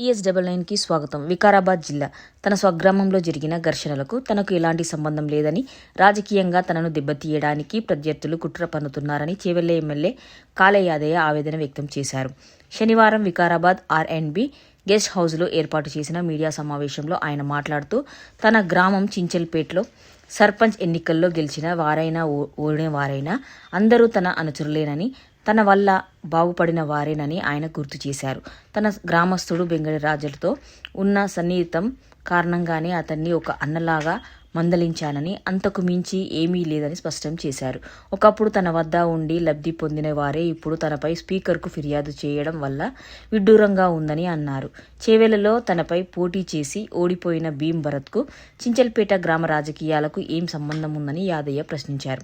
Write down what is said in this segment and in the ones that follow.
TS double నైన్కి స్వాగతం. వికారాబాద్ జిల్లా తన స్వగ్రామంలో జరిగిన ఘర్షణలకు తనకు ఎలాంటి సంబంధం లేదని రాజకీయంగా తనను దెబ్బతీయడానికి ప్రత్యర్థులు కుట్ర పన్నుతున్నారని చేవెళ్ళ ఎమ్మెల్యే కాలయాదయ్య ఆవేదన వ్యక్తం చేశారు. శనివారం Vikarabad R and B guest హౌస్లో ఏర్పాటు చేసిన మీడియా సమావేశంలో ఆయన మాట్లాడుతూ తన గ్రామం చించల్పేటలో సర్పంచ్ ఎన్నికల్లో గెలిచిన వారైనా ఓ- ఓడిన వారైనా అందరూ తన అనుచరులేనని తన వల్ల బాగుపడిన వారేనని ఆయన గుర్తు చేశారు. తన గ్రామస్తుడు బెంగళి రాజులతో ఉన్న సన్నిహితం కారణంగానే అతన్ని ఒక అన్నలాగా మందలించానని అంతకు మించి ఏమీ లేదని స్పష్టం చేశారు. ఒకప్పుడు తన వద్ద ఉండి లబ్ధి పొందిన వారే ఇప్పుడు తనపై స్పీకర్కు ఫిర్యాదు చేయడం వల్ల విడ్డూరంగా ఉందని అన్నారు. చేవెలలో తనపై పోటీ చేసి ఓడిపోయిన భీం భరత్కు చించల్పేట గ్రామ రాజకీయాలకు ఏం సంబంధం ఉందని యాదయ్య ప్రశ్నించారు.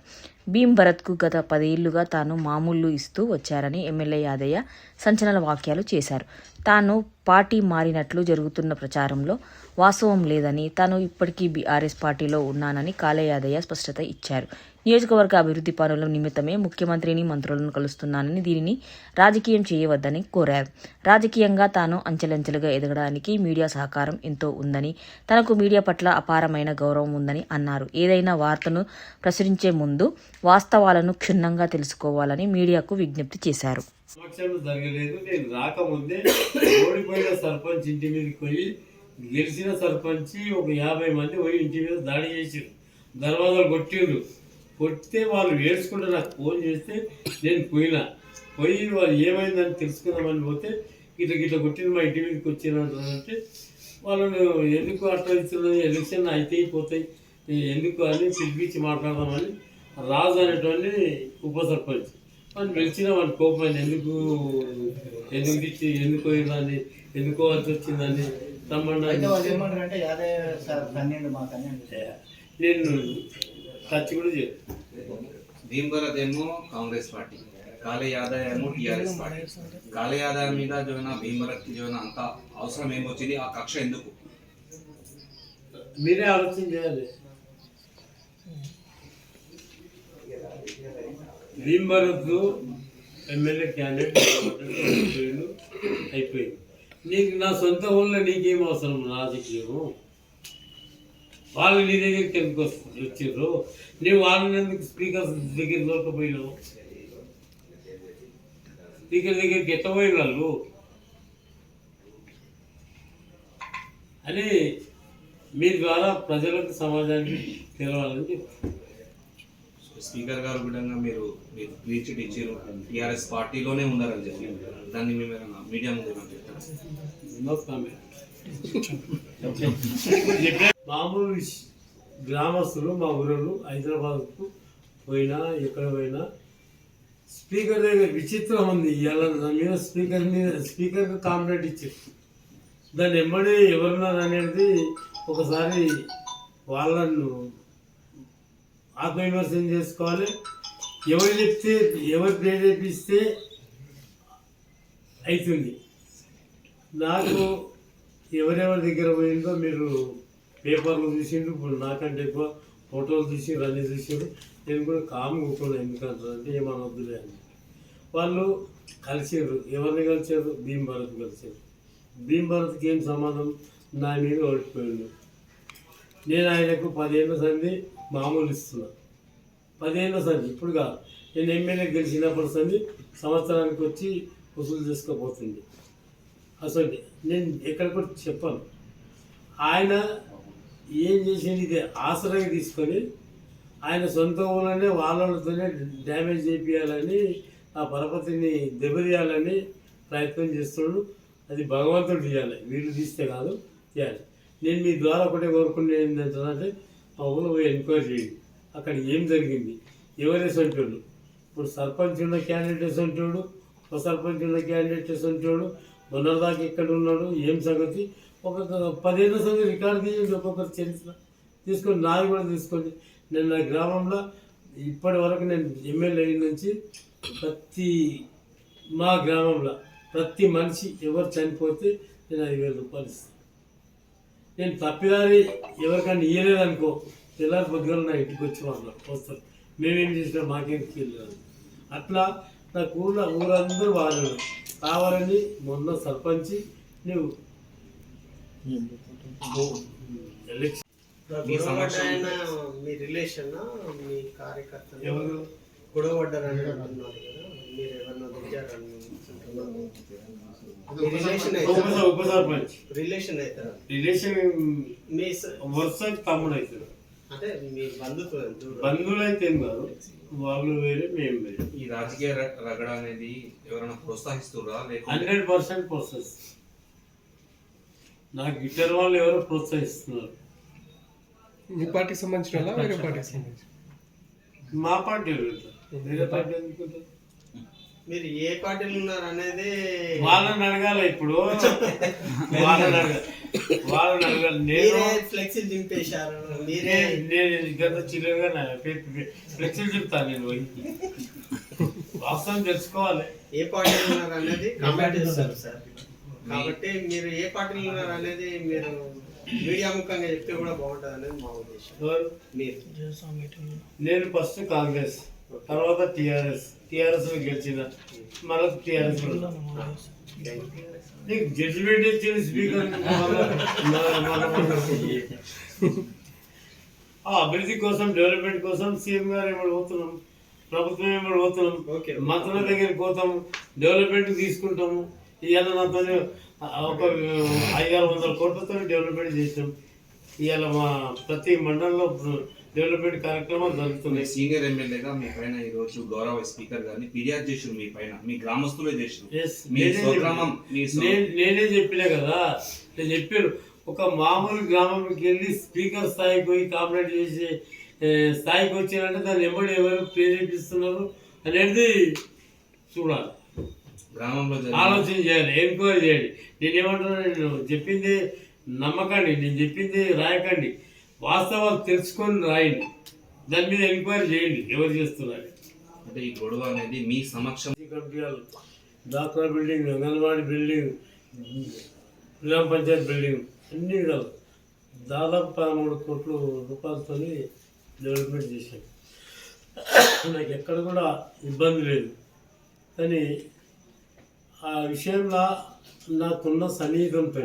భీం భరత్కు గత పదేళ్ళుగా తాను మామూళ్ళు ఇస్తూ వచ్చారని ఎమ్మెల్యే యాదయ్య సంచలన వాక్యాలు చేశారు. తాను పార్టీ మారినట్లు జరుగుతున్న ప్రచారంలో వాస్తవం లేదని తాను ఇప్పటికీ బీఆర్ఎస్ పార్టీలో ఉన్నానని కాలయాదయ్య స్పష్టత ఇచ్చారు. నియోజకవర్గ అభివృద్ధి పనుల నిమిత్తమే ముఖ్యమంత్రిని మంత్రులను కలుస్తున్నానని దీనిని రాజకీయం చేయవద్దని కోరారు. రాజకీయంగా తాను అంచెలంచెలుగా ఎదగడానికి మీడియా సహకారం ఎంతో ఉందని తనకు మీడియా పట్ల అపారమైన గౌరవం ఉందని అన్నారు. ఏదైనా వార్తను ప్రచురించే ముందు వాస్తవాలను క్షుణ్ణంగా తెలుసుకోవాలని మీడియాకు విజ్ఞప్తి చేశారు. జరగలేదు. నేను రాకముందే ఓడిపోయిన సర్పంచ్ ఇంటి మీదకి పోయి గెలిచిన సర్పంచి ఒక యాభై మంది పోయి ఇంటి మీద దాడి చేసిరు దర్వాజాలు కొట్టిండ్రు. కొట్టితే వాళ్ళు ఏడ్చుకుంటే నాకు ఫోన్ చేస్తే నేను పోయినా. పోయి వాళ్ళు ఏమైందని తెలుసుకుందామని పోతే ఇట్లా గిట్ల కొట్టిన మా ఇంటి మీదకి వచ్చినంటే వాళ్ళను ఎందుకు అట్లా ఇస్తున్నది ఎలక్షన్ అయితే పోతాయి. ఎందుకు అని పిలిపించి మాట్లాడదామని రాజు అనేటువంటి ఉప సర్పంచ్. మనం పిలిచిన వాడి కోపం ఎందుకు? ఎందుకు ఇచ్చి ఎందుకు పోయిందని? ఎందుకోవాల్సి వచ్చిందని? నేను టచ్ కూడా చేయను. భీమభరత్ ఏమో కాంగ్రెస్ పార్టీ కాళీ యాదవ్ ఏమో టీఆర్ఎస్ పార్టీ. కాళీ యాదవ్ మీద జోన భీమభరత్ జోన అంత అవసరం ఏమొచ్చింది? ఆ కక్ష ఎందుకు? మీరే ఆలోచన చేయాలి. భీమభరత్ ఎమ్మెల్యే క్యాండిడేట్ అయిపోయింది. నీకు నా సొంత ఊళ్ళో నీకేం అవసరం? రాజకీయము. వాళ్ళు నీ దగ్గరికి ఎందుకు వస్తారు వచ్చారు నీవు వాళ్ళని ఎందుకు స్పీకర్ దగ్గర దొరకపోయినావు. స్పీకర్ దగ్గరికి ఎట్టబోయిన వాళ్ళు? అని మీ ద్వారా ప్రజలకు సమాజానికి తెలవాలని చెప్తున్నారు స్పీకర్ గారు విధంగా మీరు మీరు క్లీన్ చిట్ ఇచ్చారు టీఆర్ఎస్ పార్టీలోనే ఉన్నారని చెప్పి దాన్ని మేము ఏమైనా మీడియా ముందు మామూలు గ్రామస్తులు మా ఊరు హైదరాబాద్కు పోయినా ఎక్కడ పోయినా స్పీకర్ దగ్గర విచిత్రం ఉంది. ఇవాళ నా మీద స్పీకర్ మీద స్పీకర్కి కాంప్లైంట్ ఇచ్చారు. దాన్ని ఎమ్మడి ఎవరున్నారు అనేది ఒకసారి వాళ్ళను ఆత్మవిమర్శనం చేసుకోవాలి. ఎవరు చెప్తే ఎవరు ప్రేరేపిస్తే అవుతుంది నాకు ఎవరెవరి దగ్గర పోయిందో మీరు పేపర్లు చూసిండ్రు. ఇప్పుడు నాకంటే ఎక్కువ ఫోటోలు చూసి అన్నీ చూసిండ్రు. నేను కూడా కామ్ కూర్చున్నాను ఎందుకంటారంటే ఏమనొద్దులే అని. వాళ్ళు కలిసారు ఎవరిని కలిసారు భీమ్ భరత్ కలిసారు భీమ్ భరత్కి ఏం సంబంధం నా మీద ఓడిపోయిండు. నేను ఆయనకు పదిహేను సంది మామూలు ఇస్తున్నా. పదిహేను సంది ఇప్పుడు కాదు. నేను ఎమ్మెల్యే గెలిచినప్పుడు సంది సంవత్సరానికి వచ్చి వసూలు చేసుకోబోతుంది. అసలు నేను ఎక్కడ కూడా చెప్పాను. ఆయన ఏం చేసింది ఇది ఆసరాగా తీసుకొని ఆయన సొంత ఊళ్ళనే వాళ్ళతోనే డ్యామేజ్ చేయించాలని ఆ పరపతిని దెబ్బతీయాలని ప్రయత్నం చేస్తున్నాడు. అది భగవంతుడు తీయాలి వీళ్ళు తీస్తే కాదు తీయాలి. నేను మీ ద్వారా ఒకటే కోరుకునేది ఏంటంటే మా ఊళ్ళో పోయి ఎంక్వైరీ చేయండి. అక్కడ ఏం జరిగింది? ఎవరే సొంటోడు ఇప్పుడు సర్పంచ్ ఉన్న క్యాండిడేట్ సొంటోడు ఉప సర్పంచ్ ఉన్న క్యాండిడేట్ సొంటోడు మొన్నటిదాకా ఎక్కడ ఉన్నాడు ఏం సంగతి? ఒక్కొక్క పదిహేను సంగతి రికార్డు తీయండి ఒక్కొక్కరు చరిత్ర. తీసుకొని నాది కూడా తీసుకోండి. నేను నా గ్రామంలో ఇప్పటి వరకు నేను ఎమ్మెల్యే అయిన నుంచి ప్రతి మా గ్రామంలో ప్రతి మనిషి ఎవరు చనిపోతే నేను ఐదు వేల రూపాయలు ఇస్తాను. నేను తప్పిదారి ఎవరికైనా ఇయ్యలేదనుకో తెల్లారి పొద్దున నా ఇంటికి వచ్చి వాళ్ళు వస్తారు. మేమేం చేసినా మాకేం తెలియదు. అట్లా నాకు ఊళ్ళో ఊరందరూ వాళ్ళు కావాలని మొన్న సర్పంచి నువ్వు మీ రిలేషన్ మీ కార్యకర్త ఎవరు? గొడవడ్డారని అంటున్నారు కదా మీరు ఏమన్నా దిగారని ఉప సర్పంచ్ రిలేషన్ అవుతారా. రిలేషన్ మీ స- వరుస తమ్ముడు అవుతాడు. అంటే మీ బంధువులు అయితే ఏం కాదు. వాళ్ళు వేరే మేము వేరే. ఈ రాజకీయ రగడ అనేది ఎవరైనా ప్రోత్సహిస్తురా హండ్రెడ్ పర్సెంట్ ప్రోసెస్ నాకు ఇద్దరు వాళ్ళు ఎవరో ప్రోత్సహిస్తున్నారు? మీ పార్టీకి సంబంధించిన వాళ్ళా? వేరే పార్టీకి సంబంధించిన మా పార్టీ వేరే పార్టీ? మీరు ఏ పార్టీలో ఉన్నారు అనేది వాళ్ళని అడగాలి ఇప్పుడు. వాళ్ళని అడగాలి. వాళ్ళని అడగాలి. నేను ఫ్లెక్సీలు దింపేశారు. మీరే నేను గత చిల్లరగా ఫ్లెక్సీలు చెప్తాను నేను పోయి. వాస్తవం తెలుసుకోవాలి. ఏ పార్టీలో ఉన్నారు అనేది కామెంట్ చేస్తారు సార్. కాబట్టి మీరు ఏ పార్టీలో ఉన్నారు అనేది మీరు మీడియా ముఖంగా చెప్తే కూడా బాగుంటుంది అనేది మా ఉద్దేశం? మీరు. నేను ఫస్ట్ కాంగ్రెస్. తర్వాత టిఆర్ఎస్ టిఆర్ఎస్ గెలిచిన మళ్ళీ టిఆర్ఎస్ నీకు జడ్జిమెంట్ ఇచ్చిన స్పీకర్ ఆ అభివృద్ధి కోసం డెవలప్మెంట్ కోసం సీఎం గారు ఏమో పోతున్నాం? ప్రభుత్వం ఏమో పోతున్నాం. మంత్రుల దగ్గరికి పోతాం డెవలప్మెంట్ తీసుకుంటాము. ఇవాళ నాతో ఒక ఐదారు వందల కోట్లతో డెవలప్మెంట్ చేసినాం. ఇవాళ మా ప్రతి మండలంలో డెవలప్మెంట్ కార్యక్రమాలు మీ జరుగుతున్నాయి సీనియర్ ఎమ్మెల్యేగా మీ పైన ఈ రోజు గౌరవ స్పీకర్ గారిని ఫిర్యాదు చేసారు మీ పైన మీ గ్రామస్తులే చేసారు మీ నేనే చెప్పిన. కదా నేను చెప్పాను ఒక మామూలు గ్రామంకి వెళ్ళి స్పీకర్ స్థాయికి పోయి కాంప్లైంట్ చేసి స్థాయికి వచ్చినంటే దాన్ని ఎవరు ఎవరు ప్రేరేపిస్తున్నారు అనేది చూడాలి. గ్రామంలో ఆలోచన చేయాలి ఎంక్వైరీ చేయాలి. నేను ఏమంటున్నా నేను చెప్పింది నమ్మకండి నేను చెప్పింది రాయకండి. వాస్తవాలు తెలుసుకొని రాయండి. దాని మీద ఎంక్వైరీ చేయండి ఎవరు చేస్తున్నారు. అంటే ఈ గొడవ అనేది మీ సమక్షం. కమిటీలు డాక్టర్ బిల్డింగ్ అంగన్వాడీ బిల్డింగ్ గ్రామ పంచాయత్ బిల్డింగ్ అన్ని విధాలు దాదాపు పదమూడు కోట్ల రూపాయలతో డెవలప్మెంట్ చేశాను నాకు ఎక్కడ కూడా ఇబ్బంది లేదు. కానీ ఆ విషయంలో నాకున్న సన్నిహితంతో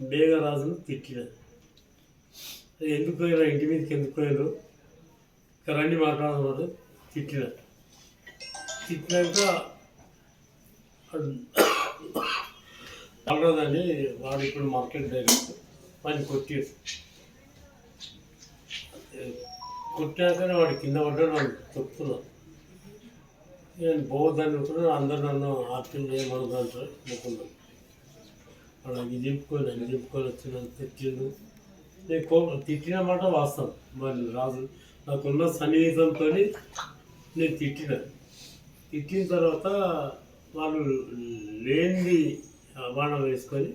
మేఘరాజును తిట్టినది ఎందుకు పోయినా? ఇంటి మీదకి ఎందుకు పోయారు ఇక్కడ రండి మాట్లాడమన్నారు తిట్టిన. తిట్టినాక పడదని వాడు ఇప్పుడు మార్కెట్ దగ్గర వాడిని కొట్టారు. కొట్టాకనే వాడు కింద పడ్డాడు వాడు చెప్తున్నాను నేను పోవద్దని అందరూ అందరు నన్ను ఆప్షన్ చేయమని అంటారు అనుకున్నాను వాడు ఇది చెప్పుకొని అది చెప్పుకొని వచ్చిన తిట్టిండు. నేను కో తిట్టిన మాట వాస్తవం. మరి రాజు నాకున్న సన్నిహితంతో నేను తిట్టిన. తిట్టిన తర్వాత వాళ్ళు లేనిది బాణం వేసుకొని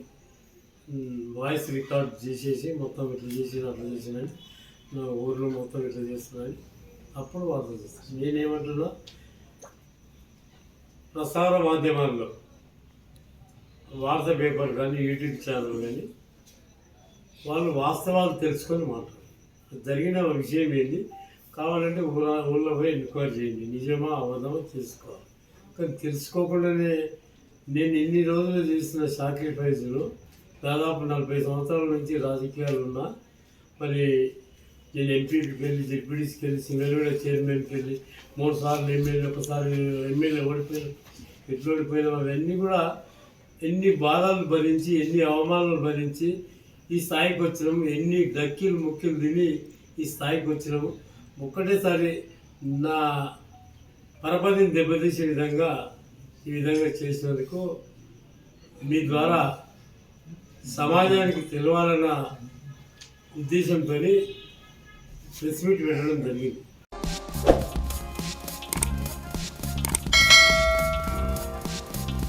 వాయిస్ రికార్డ్ చేసేసి మొత్తం ఇట్లా చేసి అట్లా చేసినని నా ఊర్లో మొత్తం ఇట్లా చేస్తున్నాను అప్పుడు వాళ్ళు చేస్తారు నేనేమంటున్నా? ప్రసార మాధ్యమాల్లో వార్తా పేపర్ కానీ యూట్యూబ్ ఛానల్ కానీ వాళ్ళు వాస్తవాలు తెలుసుకొని మాట్లాడారు. జరిగిన విషయం ఏంది? కావాలంటే ఊళ్ళో ఊళ్ళో పోయి ఎంక్వైరీ చేయండి. నిజమా అబద్ధమా తెలుసుకోవాలి. కానీ తెలుసుకోకుండానే నేను ఇన్ని రోజులు చేసిన సాక్రిఫైజులు దాదాపు నలభై సంవత్సరాల నుంచి రాజకీయాలు ఉన్నా మరి నేను ఎంపీకి వెళ్ళి డిప్యూటీస్కి వెళ్ళి సింగల్గూడ చైర్మన్కి వెళ్ళి మూడు సార్లు ఎమ్మెల్యే ఒకసారి ఎమ్మెల్యే ఓడిపోయాను. ఎట్లు ఓడిపోయినా? అవన్నీ కూడా ఎన్ని బాధలు భరించి ఎన్ని అవమానాలు భరించి ఈ స్థాయికి వచ్చినాము ఎన్ని డక్కీలు ముక్కీలు తిని ఈ స్థాయికి వచ్చినాము. ఒక్కటేసారి నా పరపతిని దెబ్బతీసే విధంగా ఈ విధంగా చేసినందుకు మీ ద్వారా సమాజానికి తెలవాలన్న ఉద్దేశంతో ప్రెస్ మీట్ పెట్టడం జరిగింది.